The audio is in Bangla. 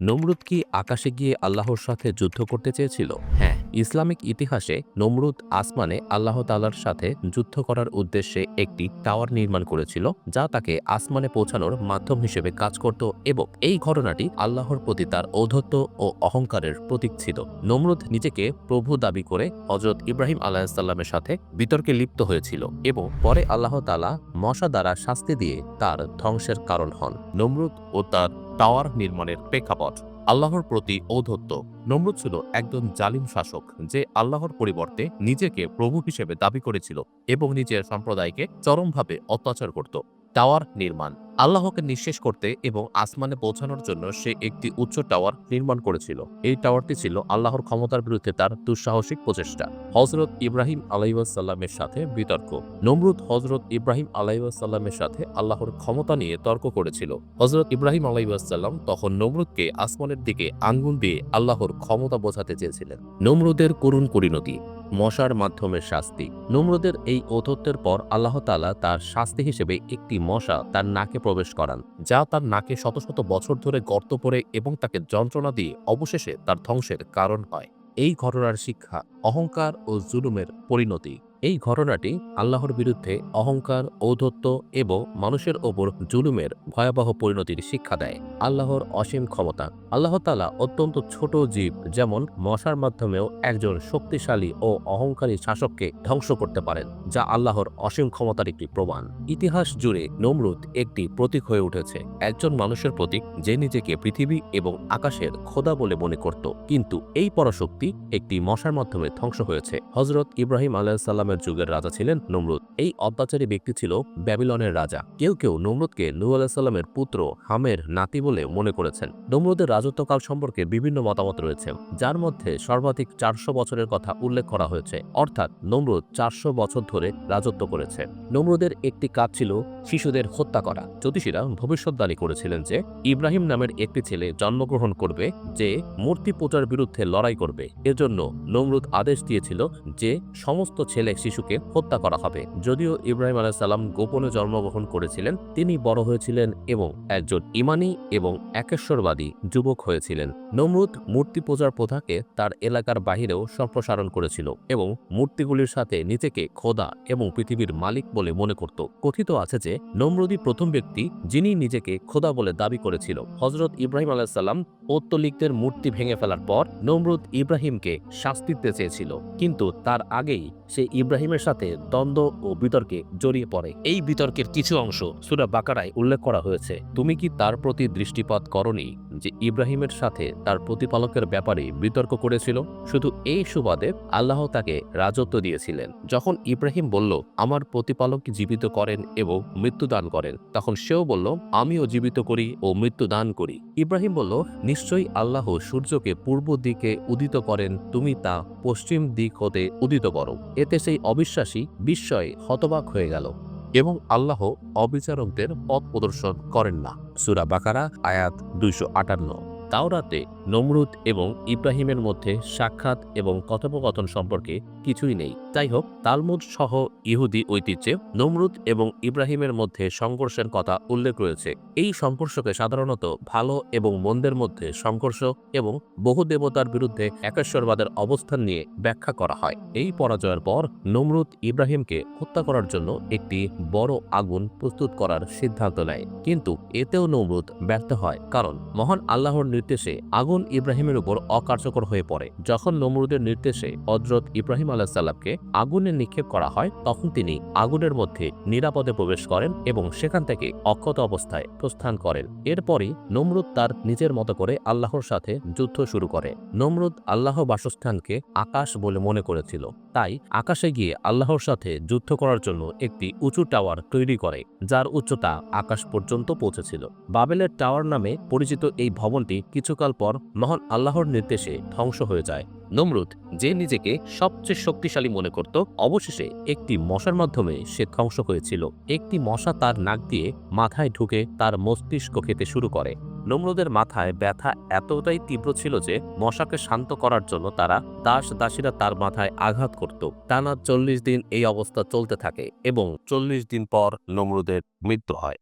নমরুদ কি আকাশে গিয়ে আল্লাহর সাথে যুদ্ধ করতে চেয়েছিল? হ্যাঁ ইসলামিক ইতিহাসে নমরুদ আসমানে আল্লাহ তালার সাথে যুদ্ধ করার উদ্দেশ্যে একটি টাওয়ার নির্মাণ করেছিল, যা তাকে আসমানে পৌঁছানোর মাধ্যম হিসেবে কাজ করত এবং এই ঘটনাটি আল্লাহর প্রতি তার ঔদ্ধত্য ও অহংকারের প্রতীক ছিল। নমরুদ নিজেকে প্রভু দাবি করে হজরত ইব্রাহিম আলাহিসাল্লামের সাথে বিতর্কে লিপ্ত হয়েছিল এবং পরে আল্লাহ তালা মশা দ্বারা শাস্তি দিয়ে তার ধ্বংসের কারণ হন। নমরুদ ও তার টাওয়ার নির্মাণের প্রেক্ষাপট, আল্লাহর প্রতি ঔদ্ধত্য। নমরুদ ছিল একজন জালিম শাসক যে আল্লাহর পরিবর্তে নিজেকে প্রভু হিসেবে দাবি করেছিল এবং নিজের সম্প্রদায়কে চরমভাবে অত্যাচার করত। টাওয়ার নির্মাণ। আল্লাহকে নিঃশেষ করতে এবং আসমানে পৌঁছানোর জন্য সে একটি উচ্চ টাওয়ার নির্মাণ করেছিল। এই টাওয়ারটি ছিল আল্লাহর ক্ষমতার বিরুদ্ধে তার দুঃসাহসিক প্রচেষ্টা। হজরত ইব্রাহিম আলাইসাল্লামের সাথে বিতর্ক। নমরুদ হজরত ইব্রাহিম আলাইসাল্লামের সাথে আল্লাহর ক্ষমতা নিয়ে তর্ক করেছিল। হজরত ইব্রাহিম আলাইসাল্লাম তখন নমরুদকে আসমানের দিকে আঙ্গুল দিয়ে আল্লাহর ক্ষমতা বোঝাতে চেয়েছিলেন। নমরুদের করুণ পরিণতি। মশার মাধ্যমে শাস্তি। নমরুদের এই ঔথত্যের পর আল্লাহ তালা তার শাস্তি হিসেবে একটি মশা তার নাকে প্রবেশ করান, যা তার নাকে শত শত বছর ধরে গর্ত পড়ে এবং তাকে যন্ত্রণা দিয়ে অবশেষে তার ধ্বংসের কারণ হয়। এই ঘটনার শিক্ষা অহংকার ও জুলুমের পরিণতি। এই ঘটনাটি আল্লাহর বিরুদ্ধে অহংকার, ঔদ্ধত্য এবং মানুষের ওপর জুলুমের ভয়াবহ পরিণতির শিক্ষা দেয়। আল্লাহর অসীম ক্ষমতা। আল্লাহ তালা অত্যন্ত ছোট জীব, যেমন মশার মাধ্যমেও একজন শক্তিশালী ও অহংকারী শাসককে ধ্বংস করতে পারেন, যা আল্লাহর অসীম ক্ষমতার একটি প্রমাণ। ইতিহাস জুড়ে নমরুদ একটি প্রতীক হয়ে উঠেছে। একজন মানুষের প্রতীক যে নিজেকে পৃথিবী এবং আকাশের খোদা বলে মনে করত। কিন্তু এই পরাশক্তি একটি মশার মাধ্যমে ধ্বংস হয়েছে। হজরত ইব্রাহিম আলাহিসাল্লামের যুগের রাজা ছিলেন নমরুদ। এই অত্যাচারী ব্যক্তি ছিল ব্যাবিলনের রাজা। কেউ কেউ নমরুদকে নূ আলাহিসাল্লামের পুত্র হামের নাতি বলে মনে করেছেন। নমরুদের রাজত্বকাল সম্পর্কে বিভিন্ন মতামত রয়েছে, যার মধ্যে সর্বাধিক চারশো বছরের কথা উল্লেখ করা হয়েছে। অর্থাৎ নমরুদ চারশো বছর ধরে রাজত্ব করেছে। নমরুদের একটি কাজ ছিল শিশুদের হত্যা করা। জ্যোতিষীরা ভবিষ্যৎবাণী করেছিলেন যে ইব্রাহিম নামের একটি ছেলে জন্মগ্রহণ করবে, যে মূর্তি পূজার বিরুদ্ধে লড়াই করবে। এজন্য নমরুদ আদেশ দিয়েছিল যে সমস্ত ছেলে শিশুকে হত্যা করা হবে। যদিও ইব্রাহিম আলাইসাল্লাম গোপনে জন্মগ্রহণ করেছিলেন, তিনি বড় হয়েছিলেন এবং একজন ইমানি এবং একেশ্বরবাদী যুবক হয়েছিলেন। নমরুদ মূর্তি পূজার প্রথাকে তার এলাকার বাহিরেও সম্প্রসারণ করেছিল এবং মূর্তিগুলির সাথে নিজেকে খোদা এবং পৃথিবীর মালিক বলে মনে করত। কথিত আছে যে নমরুদি প্রথম ব্যক্তি যিনি নিজেকে খোদা বলে দাবি করেছিল। হজরত ইব্রাহিম আলাইসাল্লাম পৌত্তলিকদের মূর্তি ভেঙে ফেলার পর নমরুদ ইব্রাহিমকে শাস্তি দিতে চেয়েছিল। কিন্তু তার আগেই সে ইব্রাহিমের সাথে দ্বন্দ্ব ও বিতর্কে জড়িয়ে পড়ে। এই বিতর্কের কিছু অংশ সুরা বাকারায় উল্লেখ করা হয়েছে। তুমি কি তার প্রতি দৃষ্টিপাত করনি যে ইব্রাহিমের সাথে তার প্রতিপালকের ব্যাপারে বিতর্ক করেছিল? শুধু এই সুবাদে আল্লাহ তাকে রাজত্ব দিয়েছিলেন। যখন ইব্রাহিম বলল, আমার প্রতিপালক জীবিত করেন এবং মৃত্যুদান করেন, তখন সেও বলল, আমিও জীবিত করি ও মৃত্যুদান করি। ইব্রাহিম বলল, নিশ্চয়ই আল্লাহ সূর্যকে পূর্ব দিকে উদিত করেন, তুমি তা পশ্চিম দিক হতে উদিত করো। এতে সেই অবিশ্বাসী বিস্ময়ে হতবাক হয়ে গেল এবং আল্লাহ অবিচারকদের পথ প্রদর্শন করেন না। সুরা বাকারা, আয়াত দুইশো আটান্ন। তাওরাতে নমরুদ এবং ইব্রাহিমের মধ্যে সাক্ষাৎ এবং কথোপকথন সম্পর্কে কিছুই নেই। তাই হোক তালমুদ সহ ইহুদি ঐতিহ্যে নমরুদ এবং ইব্রাহিমের মধ্যে সংঘর্ষের কথা উল্লেখ রয়েছে। এই সংঘর্ষকে সাধারণত ভালো এবং মন্দের মধ্যে সংঘর্ষ এবং বহু দেবতার বিরুদ্ধে একেশ্বরবাদের অবস্থান নিয়ে ব্যাখ্যা করা হয়। এই পরাজয়ের পর নমরুদ ইব্রাহিমকে হত্যা করার জন্য একটি বড় আগুন প্রস্তুত করার সিদ্ধান্ত নেয়। কিন্তু এতেও নমরুদ ব্যর্থ হয়, কারণ মহান আল্লাহর নির্দেশে আগুন ইব্রাহিমের উপর অকার্যকর হয়ে পড়ে। যখন নমরুদের নির্দেশে হজরত ইব্রাহিম আলাহিসাল্লামকে আগুনে নিক্ষেপ করা হয়, তখন তিনি আগুনের মধ্যে নিরাপদে প্রবেশ করেন এবং সেখান থেকে অক্ষত অবস্থায় প্রস্থান করেন। এরপরই নমরুদ তার নিজের মতো করে আল্লাহর সাথে যুদ্ধ শুরু করে। নমরুদ আল্লাহ বাসস্থানকে আকাশ বলে মনে করেছিল। তাই আকাশে গিয়ে আল্লাহর সাথে যুদ্ধ করার জন্য একটি উঁচু টাওয়ার তৈরি করে, যার উচ্চতা আকাশ পর্যন্ত পৌঁছেছিল। বাবেলের টাওয়ার নামে পরিচিত এই ভবনটি কিছুকাল পর মহান আল্লাহর নির্দেশে ধ্বংস হয়ে যায়। নমরুদ, যে নিজেকে সবচেয়ে শক্তিশালী মনে করত, অবশেষে একটি মশার মাধ্যমে সে ধ্বংস হয়েছিল। একটি মশা তার নাক দিয়ে মাথায় ঢুকে তার মস্তিষ্ক খেতে শুরু করে। নমরুদের মাথায় ব্যথা এতটাই তীব্র ছিল যে মশাকে শান্ত করার জন্য তারা দাস দাসীরা তার মাথায় আঘাত করত। টানা চল্লিশ দিন এই অবস্থা চলতে থাকে এবং চল্লিশ দিন পর নমরুদের মৃত্যু হয়।